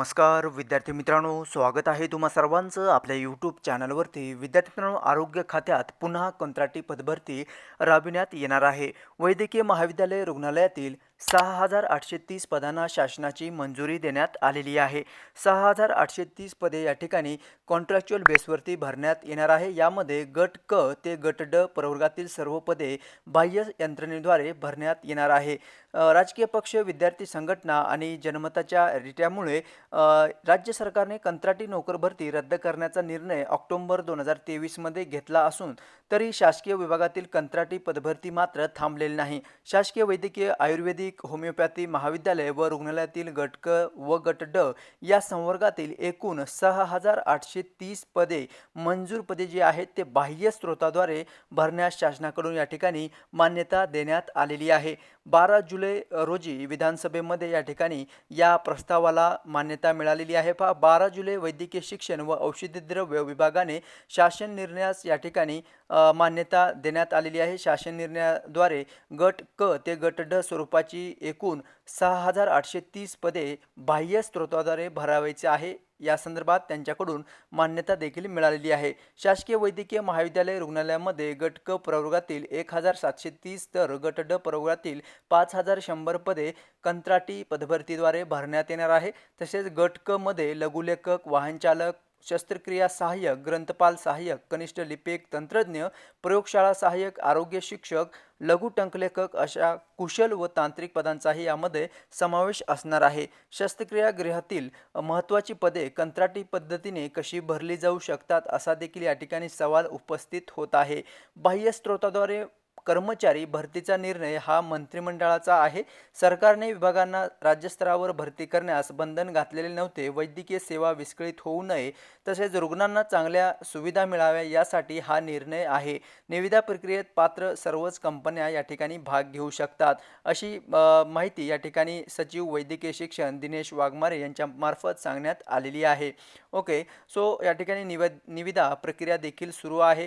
नमस्कार विद्यार्थी मित्रांनो स्वागत आहे तुम्हा सर्वांचं आपल्या यूट्यूब चॅनलवरती विद्यार्थी मित्रांनो आरोग्य खात्यात पुन्हा कंत्राटी पदभरती राबविण्यात येणार आहे. वैद्यकीय महाविद्यालय रुग्णालयातील सहा हजार आठशे तीस पदांना शासनाची मंजुरी देण्यात आलेली आहे. सहा हजार आठशे तीस पदे या ठिकाणी कॉन्ट्रॅक्च्युअल बेसवरती भरण्यात येणार आहे. यामध्ये गट क ते गट ड प्रवर्गातील सर्व पदे बाह्य यंत्रणेद्वारे भरण्यात येणार आहे. राजकीय पक्ष विद्यार्थी संघटना आणि जनमताच्या रित्यामुळे राज्य सरकारने कंत्राटी नोकर भरती रद्द करण्याचा निर्णय ऑक्टोंबर दोन हजार तेवीसमध्ये घेतला असून तरी शासकीय विभागातील कंत्राटी पदभरती मात्र थांबलेली नाही. शासकीय वैद्यकीय आयुर्वेदिक होमिओपॅथी महाविद्यालय व रुग्णालयातील गट क व गट ड या संवर्गातील एकूण सहा हजार आठशे तीस पदे मंजूर पदे जी आहेत ते बाह्य स्रोताद्वारे भरण्यास शासनाकडून या ठिकाणी मान्यता देण्यात आलेली आहे. बारा जुलै रोजी विधानसभेमध्ये या ठिकाणी या प्रस्तावाला मान्यता मिळालेली आहे. पहा बारा जुलै वैद्यकीय शिक्षण व औषधी द्रव्य विभागाने शासन निर्णयास या ठिकाणी मान्यता देण्यात आलेली आहे. शासन निर्णयाद्वारे गट क ते गट ड स्वरूपाची एकूण सहा हजार आठशे तीस पदे बाह्य स्रोताद्वारे भरावायचे आहे. या संदर्भात त्यांच्याकडून मान्यता देखील मिळालेली आहे. शासकीय वैद्यकीय महाविद्यालय रुग्णालयामध्ये गट क प्रवर्गातील एक हजार सातशे तीस तर गट ड प्रवर्गातील पाच हजार शंभर पदे कंत्राटी पदभरतीद्वारे भरण्यात येणार आहे. तसेच गट क मध्ये लघुलेखक वाहनचालक शस्त्रक्रिया सहाय्यक ग्रंथपाल सहाय्यक कनिष्ठ लिपिक तंत्रज्ञ प्रयोगशाळा सहाय्यक आरोग्य शिक्षक लघु टंकलेखक अशा कुशल व तांत्रिक पदांचाही यामध्ये समावेश असणार आहे. शस्त्रक्रिया गृहातील महत्त्वाची पदे कंत्राटी पद्धतीने कशी भरली जाऊ शकतात असा देखील या ठिकाणी सवाल उपस्थित होत आहे. बाह्य स्रोताद्वारे कर्मचारी भरतीचा निर्णय हा मंत्रिमंडळाचा आहे. सरकारने विभागांना राज्यस्तरावर भरती करण्यास बंधन घातलेले नव्हते. वैद्यकीय सेवा विस्कळीत होऊ नये तसेच रुग्णांना चांगल्या सुविधा मिळाव्या यासाठी हा निर्णय आहे. निविदा प्रक्रियेत पात्र सर्वच कंपन्या या ठिकाणी भाग घेऊ शकतात. अशी माहिती या ठिकाणी सचिव वैद्यकीय शिक्षण दिनेश वाघमारे यांच्या मार्फत सांगण्यात आलेली आहे. ओके सो या ठिकाणी निवद निविदा प्रक्रिया देखील सुरू आहे.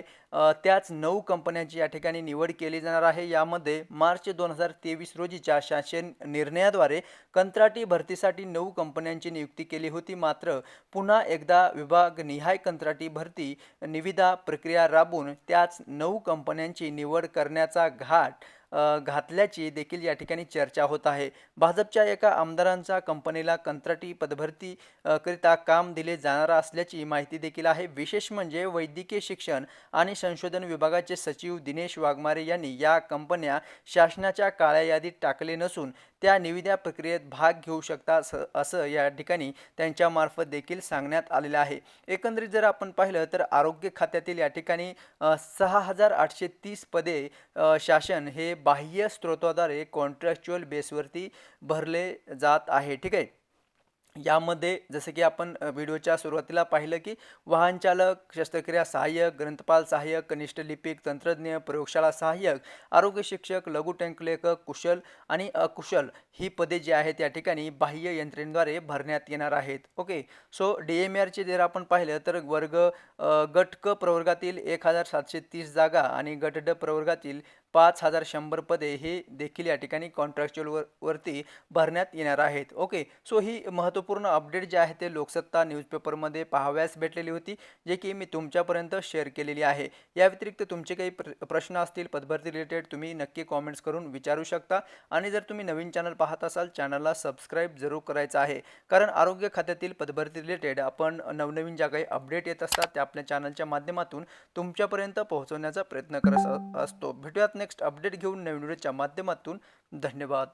त्याच नऊ कंपन्यांची या ठिकाणी निवड केली जाणार आहे. यामध्ये मार्च दोन हजार तेवीस रोजीच्या शासन निर्णयाद्वारे कंत्राटी भरतीसाठी नऊ कंपन्यांची नियुक्ती केली होती. मात्र पुन्हा एकदा विभागनिहाय कंत्राटी भरती निविदा प्रक्रिया राबून त्याच नऊ कंपन्यांची निवड करण्याचा घाट घातल्याची देखील या ठिकाणी चर्चा होत आहे. भाजपच्या एका आमदारांचा कंपनीला कंत्राटी पदभरती करिता काम दिले जाणार असल्याची माहिती देखील आहे. विशेष म्हणजे वैद्यकीय शिक्षण आणि संशोधन विभागाचे सचिव दिनेश वाघमारे यांनी या कंपन्या शासनाच्या काळ्या यादीत टाकले नसून त्या निविदा प्रक्रियेत भाग घेऊ शकता असं- असं या ठिकाणी त्यांच्यामार्फत देखील सांगण्यात आलेलं आहे. एकंदरीत जर आपण पाहिलं तर आरोग्य खात्यातील या ठिकाणी सहा हजार आठशे तीस पदे शासन हे बाह्य स्रोताद्वारे कॉन्ट्रॅक्च्युअल बेसवरती भरले जात आहे. ठीक आहे? यामध्ये जसं की आपण व्हिडिओच्या सुरुवातीला पाहिलं की वाहनचालक शस्त्रक्रिया सहाय्यक ग्रंथपाल सहाय्यक कनिष्ठ लिपिक तंत्रज्ञ प्रयोगशाळा सहाय्यक आरोग्य शिक्षक लघु टँकलेखक कुशल आणि अकुशल ही पदे जी आहेत या ठिकाणी बाह्य यंत्रणेद्वारे भरण्यात येणार आहेत. ओके? सो डी एम आरचे जर आपण पाहिलं तर वर्ग गट क प्रवर्गातील एक हजार सातशे तीस जागा आणि गट ड प्रवर्गातील पाच हजार शंभर पदे हे देखील या ठिकाणी कॉन्ट्रॅक्च्युअल वरती भरण्यात येणार आहेत. ओके सो ही महत्त्वपूर्ण अपडेट जे आहे ते लोकसत्ता न्यूजपेपरमध्ये पाहाव्यास भेटलेली होती जे की मी तुमच्यापर्यंत शेअर केलेली आहे. या व्यतिरिक्त तुमचे काही प्र प्रश्न असतील पदभरती रिलेटेड तुम्ही नक्की कॉमेंट्स करून विचारू शकता. आणि जर तुम्ही नवीन चॅनल पाहत असाल चॅनलला सबस्क्राईब जरूर करायचं आहे. कारण आरोग्य खात्यातील पदभरती रिलेटेड आपण नवनवीन ज्या काही अपडेट येत असतात त्या आपल्या चॅनलच्या माध्यमातून तुमच्यापर्यंत पोहोचवण्याचा प्रयत्न करत असतो. भेटूयात नेक्स्ट अपडेट घेऊन नवीन व्हिडिओच्या माध्यमातून धन्यवाद.